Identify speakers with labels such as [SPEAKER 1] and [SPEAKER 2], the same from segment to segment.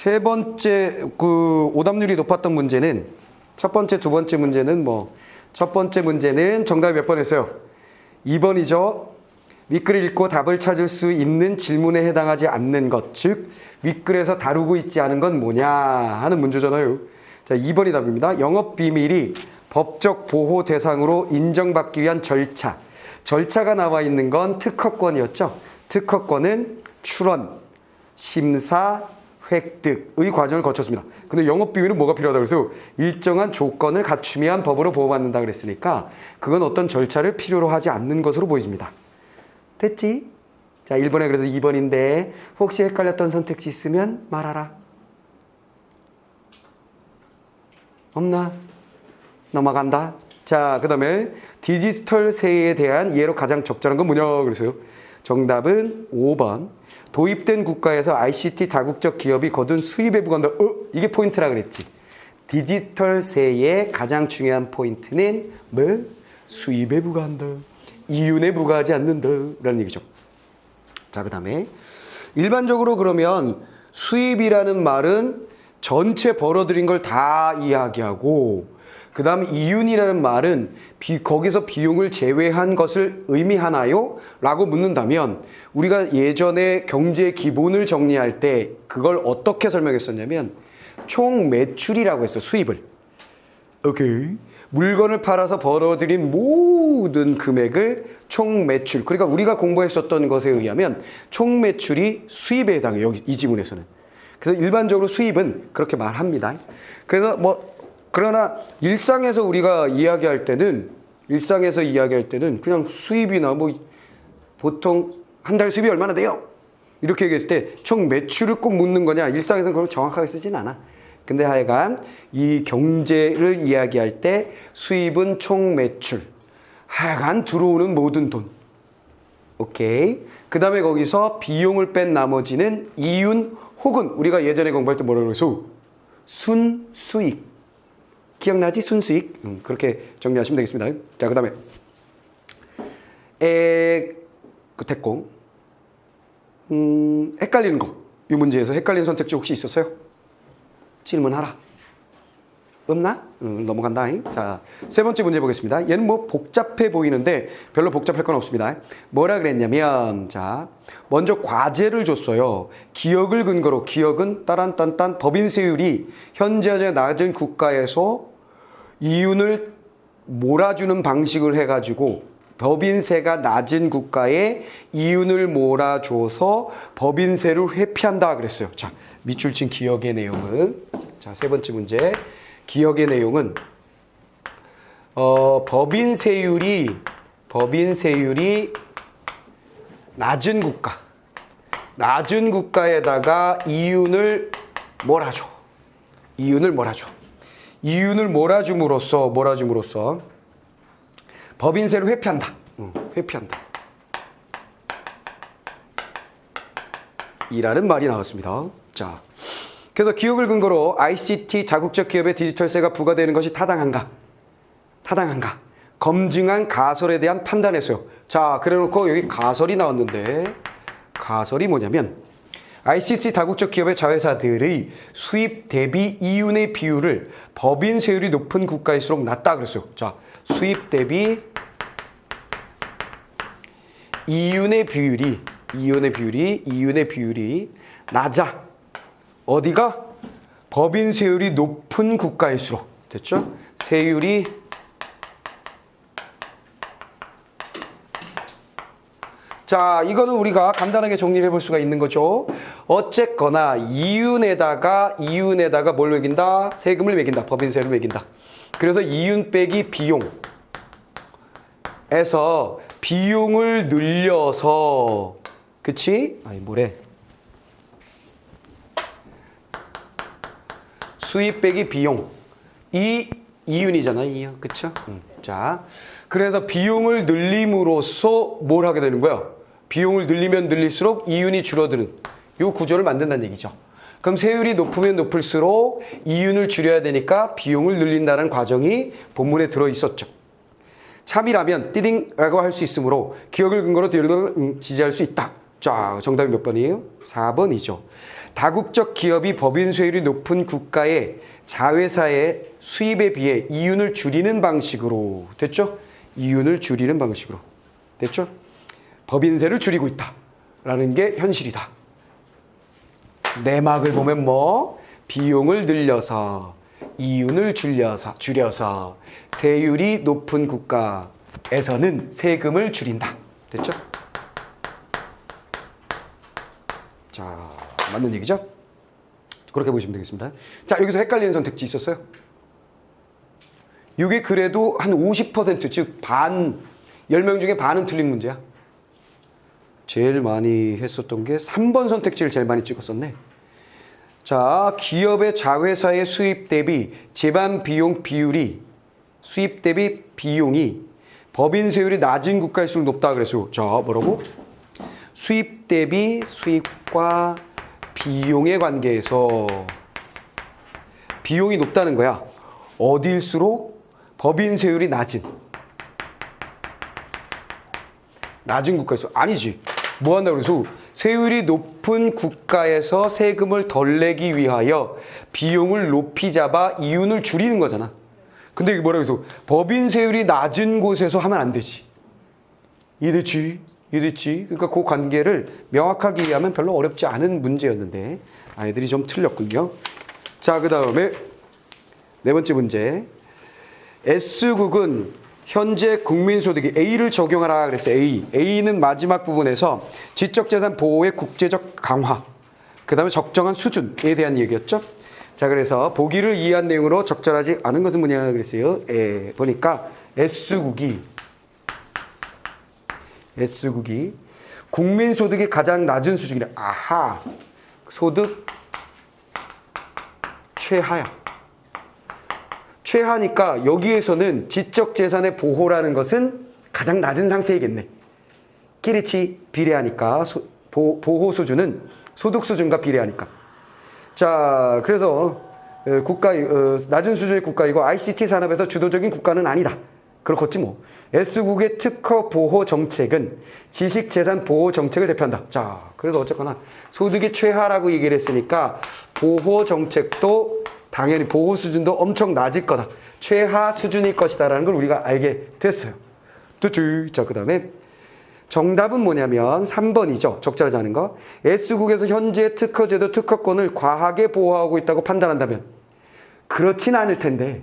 [SPEAKER 1] 세 번째 그 오답률이 높았던 문제는 첫 번째, 두 번째 문제는 뭐 첫 번째 문제는 정답이 몇 번 했어요? 2번이죠. 윗글을 읽고 답을 찾을 수 있는 질문에 해당하지 않는 것, 즉 윗글에서 다루고 있지 않은 건 뭐냐 하는 문제잖아요. 자, 2번이 답입니다. 영업 비밀이 법적 보호 대상으로 인정받기 위한 절차. 절차가 나와 있는 건 특허권이었죠. 특허권은 출원, 심사, 획득의 과정을 거쳤습니다. 근데 영업 비밀은 뭐가 필요하다고 그래서 일정한 조건을 갖추면 법으로 보호받는다 그랬으니까 그건 어떤 절차를 필요로 하지 않는 것으로 보여집니다. 됐지? 자, 1번에 그래서 2번인데 혹시 헷갈렸던 선택지 있으면 말하라. 없나? 넘어간다. 자, 그 다음에 디지털 세에 대한 이해로 가장 적절한 건 뭐냐 그랬어요. 정답은 5번. 도입된 국가에서 ICT 다국적 기업이 거둔 수입에 부과한다. 어? 이게 포인트라 그랬지. 디지털 세의 가장 중요한 포인트는 뭐? 수입에 부과한다. 이윤에 부과하지 않는다. 라는 얘기죠. 자, 그 다음에 일반적으로 그러면 수입이라는 말은 전체 벌어들인 걸 다 이야기하고 그 다음 이윤이라는 말은 비, 거기서 비용을 제외한 것을 의미하나요? 라고 묻는다면 우리가 예전에 경제 기본을 정리할 때 그걸 어떻게 설명했었냐면 총 매출이라고 했어 수입을 오케이. 물건을 팔아서 벌어들인 모든 금액을 총 매출. 그러니까 우리가 공부했었던 것에 의하면 총 매출이 수입에 해당해요. 여기 이 지문에서는. 그래서 일반적으로 수입은 그렇게 말합니다. 그래서 뭐 그러나 일상에서 우리가 이야기할 때는 일상에서 이야기할 때는 그냥 수입이나 뭐 보통 한 달 수입이 얼마나 돼요? 이렇게 얘기했을 때 총 매출을 꼭 묻는 거냐? 일상에서는 그걸 정확하게 쓰진 않아. 근데 하여간 이 경제를 이야기할 때 수입은 총 매출. 하여간 들어오는 모든 돈. 오케이. 그 다음에 거기서 비용을 뺀 나머지는 이윤 혹은 우리가 예전에 공부할 때 뭐라고 그래서 순수익. 기억나지? 순수익. 음, 그렇게 정리하시면 되겠습니다. 자, 그 다음에 에, 그 됐고. 음, 헷갈리는 거. 이 문제에서 헷갈리는 선택지 혹시 있었어요? 질문하라. 없나? 음, 넘어간다. 자, 세 번째 문제 보겠습니다. 얘는 뭐 복잡해 보이는데 별로 복잡할 건 없습니다. 뭐라 그랬냐면, 자, 먼저 과제를 줬어요. 기억을 근거로, 기억은 따란딴딴 법인세율이 현재 낮은 국가에서 이윤을 몰아주는 방식을 해가지고 법인세가 낮은 국가에 이윤을 몰아줘서 법인세를 회피한다 그랬어요. 자, 밑줄 친 기억의 내용은 자, 세 번째 문제. 기억의 내용은 어, 법인세율이 법인세율이 낮은 국가 낮은 국가에다가 이윤을 몰아줘. 이윤을 몰아줘. 이윤을 몰아줌으로써 몰아줌으로써 법인세를 회피한다. 응, 회피한다. 이라는 말이 나왔습니다. 자, 그래서 기업을 근거로 ICT 자국적 기업의 디지털세가 부과되는 것이 타당한가? 타당한가? 검증한 가설에 대한 판단했어요. 자, 그래놓고 여기 가설이 나왔는데 가설이 뭐냐면 ICT 다국적 기업의 자회사들의 수입 대비 이윤의 비율을 법인 세율이 높은 국가일수록 낮다 그랬어요. 자, 수입 대비 이윤의 비율이 이윤의 비율이 이윤의 비율이 낮아. 어디가 법인 세율이 높은 국가일수록 됐죠? 세율이 자, 이거는 우리가 간단하게 정리를 해볼 수가 있는 거죠. 어쨌거나 이윤에다가 이윤에다가 뭘 매긴다? 세금을 매긴다. 법인세를 매긴다. 그래서 이윤 빼기 비용에서 비용을 늘려서 그치? 아니 뭐래? 수입 빼기 비용. 이 이윤이잖아, 이윤. 그쵸? 음. 자, 그래서 비용을 늘림으로써 뭘 하게 되는 거야? 비용을 늘리면 늘릴수록 이윤이 줄어드는 이 구조를 만든다는 얘기죠. 그럼 세율이 높으면 높을수록 이윤을 줄여야 되니까 비용을 늘린다는 과정이 본문에 들어 있었죠. 참이라면 띠딩라고 할 수 있으므로 기억을 근거로 딜을 지지할 수 있다. 자, 정답이 몇 번이에요? 4번이죠. 다국적 기업이 법인税율이 높은 국가의 자회사의 수입에 비해 이윤을 줄이는 방식으로 됐죠? 이윤을 줄이는 방식으로 됐죠? 법인세를 줄이고 있다라는 게 현실이다. 내막을 보면 뭐 비용을 늘려서 이윤을 줄여서 줄여서 세율이 높은 국가에서는 세금을 줄인다. 됐죠? 자, 맞는 얘기죠? 그렇게 보시면 되겠습니다. 자, 여기서 헷갈리는 선택지 있었어요? 이게 그래도 한 50%, 즉, 반, 10명 중에 반은 틀린 문제야. 제일 많이 했었던 게 3번 선택지를 제일 많이 찍었었네. 자, 기업의 자회사의 수입 대비 재반 비용 비율이 수입 대비 비용이 법인세율이 낮은 국가일수록 높다 그랬어요. 자, 뭐라고? 수입 대비 수입과 비용의 관계에서 비용이 높다는 거야. 어딜수록 법인세율이 낮은 낮은 국가에서 아니지. 뭐 한다고 그래서 세율이 높은 국가에서 세금을 덜 내기 위하여 비용을 높이 잡아 이윤을 줄이는 거잖아. 근데 이게 뭐라고 해서 법인 세율이 낮은 곳에서 하면 안 되지. 이해됐지? 이해됐지? 그러니까 그 관계를 명확하게 이해하면 별로 어렵지 않은 문제였는데 아이들이 좀 틀렸군요. 자, 그 다음에 네 번째 문제. S국은 현재 국민소득이 A를 적용하라 그랬어요. A. A는 마지막 부분에서 지적재산 보호의 국제적 강화, 그 다음에 적정한 수준에 대한 얘기였죠. 자, 그래서 보기를 이해한 내용으로 적절하지 않은 것은 뭐냐 그랬어요. 에, 보니까 S국이 S국이 국민소득이 가장 낮은 수준이래. 아하. 소득 최하야. 최하니까 여기에서는 지적 재산의 보호라는 것은 가장 낮은 상태이겠네. 끼리치 비례하니까 소- 보, 보호 수준은 소득 수준과 비례하니까. 자, 그래서 어, 국가 어, 낮은 수준의 국가이고 ICT 산업에서 주도적인 국가는 아니다. 그렇겠지 뭐. S국의 특허 보호 정책은 지식 재산 보호 정책을 대표한다. 자, 그래서 어쨌거나 소득의 최하라고 얘기를 했으니까 보호 정책도 당연히 보호 수준도 엄청 낮을 거다. 최하 수준일 것이다라는 걸 우리가 알게 됐어요. 뚜쭈. 자, 그 다음에 정답은 뭐냐면 3번이죠. 적절하지 않은 거. S국에서 현재 특허제도 특허권을 과하게 보호하고 있다고 판단한다면 그렇진 않을 텐데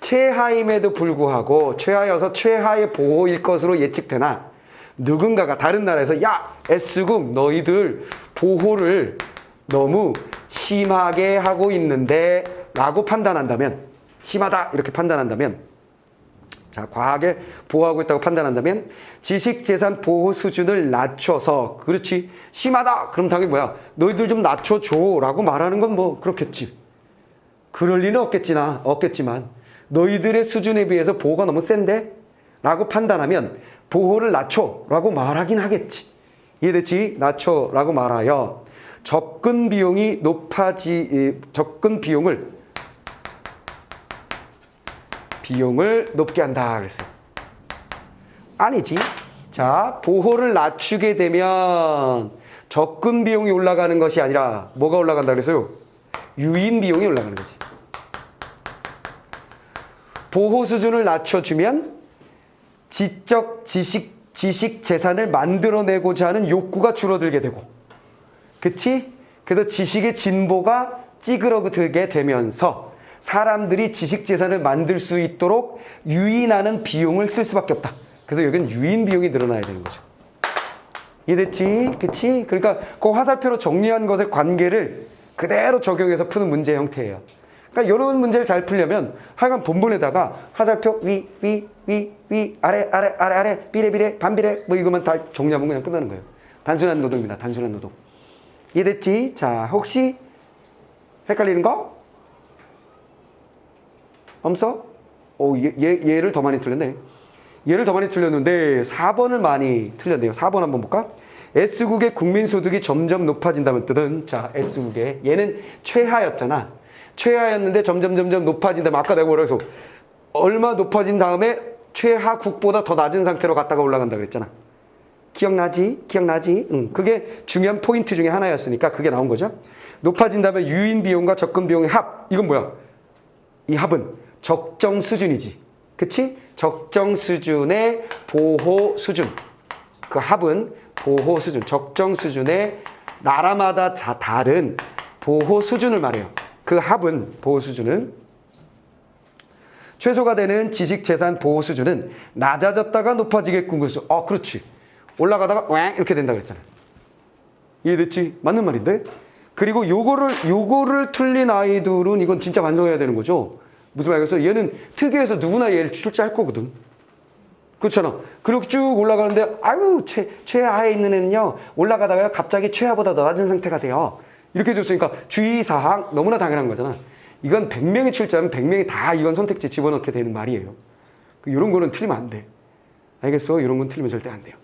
[SPEAKER 1] 최하임에도 불구하고 최하여서 최하의 보호일 것으로 예측되나 누군가가 다른 나라에서 야 S국 너희들 보호를 너무 심하게 하고 있는데 라고 판단한다면 심하다 이렇게 판단한다면 자, 과하게 보호하고 있다고 판단한다면 지식 재산 보호 수준을 낮춰서 그렇지 심하다. 그럼 당연히 뭐야? 너희들 좀 낮춰줘라고 말하는 건 뭐 그렇겠지. 그럴 리는 없겠지나 없겠지만 너희들의 수준에 비해서 보호가 너무 센데? 라고 판단하면 보호를 낮춰라고 말하긴 하겠지. 이해됐지? 낮춰라고 말하여 접근 비용이 높아지 이, 접근 비용을 비용을 높게 한다 그랬어. 아니지. 자, 보호를 낮추게 되면 접근 비용이 올라가는 것이 아니라 뭐가 올라간다 그랬어요? 유인 비용이 올라가는 거지. 보호 수준을 낮춰주면 지적 지식 지식 재산을 만들어내고자 하는 욕구가 줄어들게 되고, 그치? 그래서 지식의 진보가 찌그러들게 되면서 사람들이 지식 재산을 만들 수 있도록 유인하는 비용을 쓸 수밖에 없다. 그래서 여기는 유인 비용이 늘어나야 되는 거죠. 이해됐지? 그치? 그러니까 그 화살표로 정리한 것의 관계를 그대로 적용해서 푸는 문제 형태예요. 그러니까 이런 문제를 잘 풀려면 하여간 본문에다가 화살표 위, 위, 위, 위, 아래, 아래, 아래, 아래, 비례, 비례, 반비례 뭐 이것만 다 정리하면 그냥 끝나는 거예요. 단순한 노동입니다. 단순한 노동. 이해됐지? 자, 혹시 헷갈리는 거? 없어? 오, 얘, 얘, 얘를 더 많이 틀렸네. 얘를 더 많이 틀렸는데 4번을 많이 틀렸네요. 4번 한번 볼까? S국의 국민소득이 점점 높아진다면 뜻은 자 S국의 얘는 최하였잖아. 최하였는데 점점 점점 높아진다면 아까 내가 뭐라 해서 얼마 높아진 다음에 최하국보다 더 낮은 상태로 갔다가 올라간다 그랬잖아. 기억나지? 기억나지? 응. 그게 중요한 포인트 중에 하나였으니까 그게 나온 거죠. 높아진다면 유인 비용과 접근 비용의 합. 이건 뭐야? 이 합은 적정 수준이지. 그치? 적정 수준의 보호 수준. 그 합은 보호 수준. 적정 수준의 나라마다 자, 다른 보호 수준을 말해요. 그 합은 보호 수준은 최소가 되는 지식 재산 보호 수준은 낮아졌다가 높아지게끔 그랬어. 아, 그렇지. 올라가다가 왱 이렇게 된다 그랬잖아. 이해됐지? 맞는 말인데? 그리고 요거를 요거를 틀린 아이들은 이건 진짜 반성해야 되는 거죠. 무슨 말이겠어? 얘는 특이해서 누구나 얘를 출제할 거거든. 그렇잖아. 그리고 쭉 올라가는데 아유 최 최하에 있는 애는요 올라가다가 갑자기 최하보다 더 낮은 상태가 돼요. 이렇게 줬으니까 주의사항 너무나 당연한 거잖아. 이건 100명이 출제하면 100명이 다 이건 선택지 집어넣게 되는 말이에요. 이런 거는 틀리면 안 돼. 알겠어? 이런 건 틀리면 절대 안 돼요.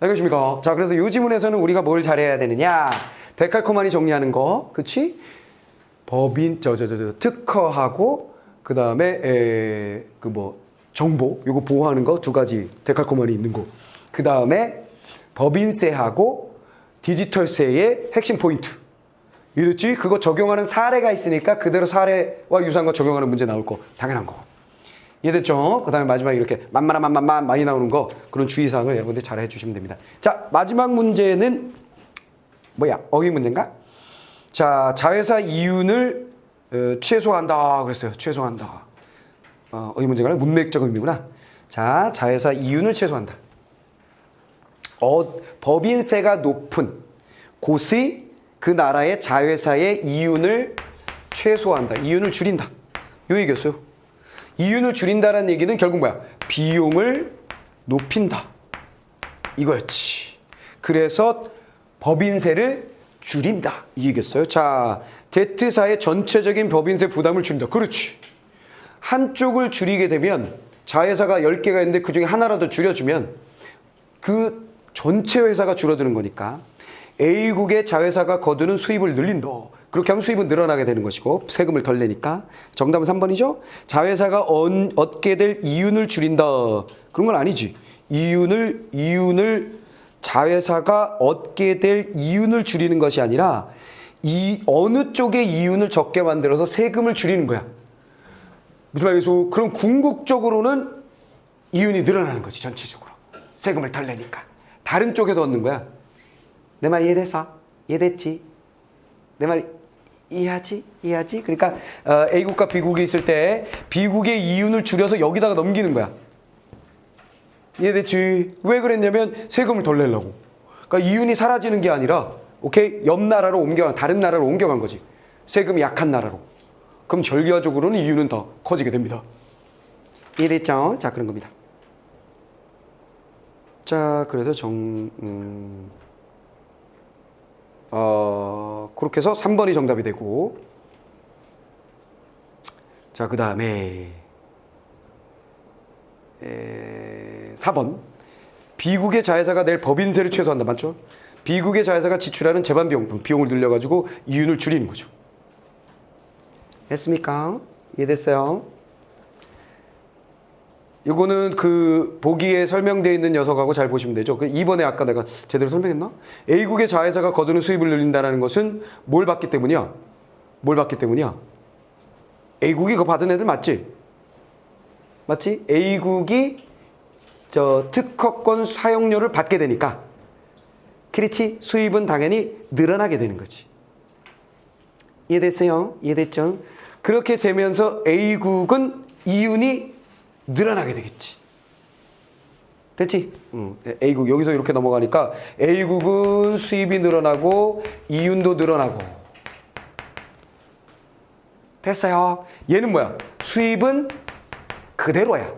[SPEAKER 1] 알겠습니까? 자, 그래서 이 지문에서는 우리가 뭘 잘해야 되느냐? 데칼코마니 정리하는 거, 그치? 법인, 저, 저, 저, 저 특허하고, 그 다음에, 에, 그 뭐, 정보, 요거 보호하는 거 두 가지 데칼코마니 있는 거. 그 다음에 법인세하고 디지털세의 핵심 포인트. 이랬지? 그거 적용하는 사례가 있으니까 그대로 사례와 유사한 거 적용하는 문제 나올 거. 당연한 거. 이해됐죠? 그 다음에 마지막에 이렇게 만만한 만만만 많이 나오는 거 그런 주의사항을 여러분들 잘 해주시면 됩니다. 자 마지막 문제는 뭐야? 어휘 문제인가? 자 자회사 이윤을 어, 최소화한다 그랬어요. 최소화한다. 어, 어휘 문제가 아니라 문맥적 의미구나. 자 자회사 이윤을 최소화한다. 어, 법인세가 높은 곳의 그 나라의 자회사의 이윤을 최소화한다. 이윤을 줄인다. 요 얘기였어요. 이윤을 줄인다는 얘기는 결국 뭐야? 비용을 높인다. 이거였지. 그래서 법인세를 줄인다. 이 얘기였어요. 자, Z사의 전체적인 법인세 부담을 줄인다. 그렇지. 한쪽을 줄이게 되면 자회사가 10개가 있는데 그 중에 하나라도 줄여주면 그 전체 회사가 줄어드는 거니까 A국의 자회사가 거두는 수입을 늘린다. 그렇게 하면 수입은 늘어나게 되는 것이고 세금을 덜 내니까 정답은 3번이죠. 자회사가 얻, 얻게 될 이윤을 줄인다. 그런 건 아니지. 이윤을 이윤을 자회사가 얻게 될 이윤을 줄이는 것이 아니라 이 어느 쪽의 이윤을 적게 만들어서 세금을 줄이는 거야. 무슨 말이겠어? 그럼 궁극적으로는 이윤이 늘어나는 거지 전체적으로 세금을 덜 내니까 다른 쪽에서 얻는 거야. 내 말 이해됐어? 이해됐지? 내 말 이해하지? 이해하지? 그러니까 어, A국과 B국이 있을 때 B국의 이윤을 줄여서 여기다가 넘기는 거야. 이해됐지? 왜 그랬냐면 세금을 덜 내려고. 그러니까 이윤이 사라지는 게 아니라 오케이 옆 나라로 옮겨 다른 나라로 옮겨간 거지. 세금이 약한 나라로. 그럼 결과적으로는 이윤은 더 커지게 됩니다. 이해됐죠? 자 그런 겁니다. 자 그래서 정 음, 어, 그렇게 해서 3번이 정답이 되고 자 그 다음에 4번 비국의 자회사가 낼 법인세를 최소한다 맞죠? 비국의 자회사가 지출하는 재반 비용 비용을 늘려가지고 이윤을 줄이는 거죠. 됐습니까? 이해됐어요? 이거는 그 보기에 설명되어 있는 녀석하고 잘 보시면 되죠. 그 이번에 아까 내가 제대로 설명했나? A국의 자회사가 거두는 수입을 늘린다는 것은 뭘 받기 때문이야? 뭘 받기 때문이야? A국이 그거 받은 애들 맞지? 맞지? A국이 저 특허권 사용료를 받게 되니까 그렇지 수입은 당연히 늘어나게 되는 거지. 이해됐어요? 이해됐죠? 그렇게 되면서 A국은 이윤이 늘어나게 되겠지. 됐지? 응. A국 여기서 이렇게 넘어가니까 A국은 수입이 늘어나고 이윤도 늘어나고 됐어요. 얘는 뭐야? 수입은 그대로야.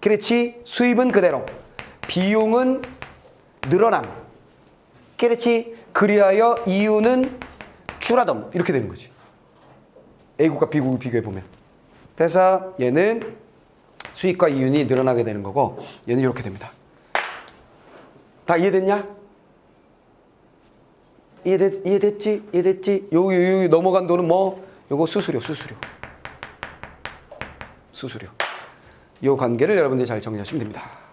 [SPEAKER 1] 그렇지? 수입은 그대로. 비용은 늘어남. 그렇지? 그리하여 이윤은 줄어듦. 이렇게 되는 거지. A국과 B국을 비교해 보면. 그래서 얘는 수익과 이윤이 늘어나게 되는 거고 얘는 이렇게 됩니다. 다 이해됐냐? 이해됐, 이해됐지? 이해됐지? 여기, 여기 넘어간 돈은 뭐? 요거 수수료, 수수료. 수수료. 요 관계를 여러분들이 잘 정리하시면 됩니다.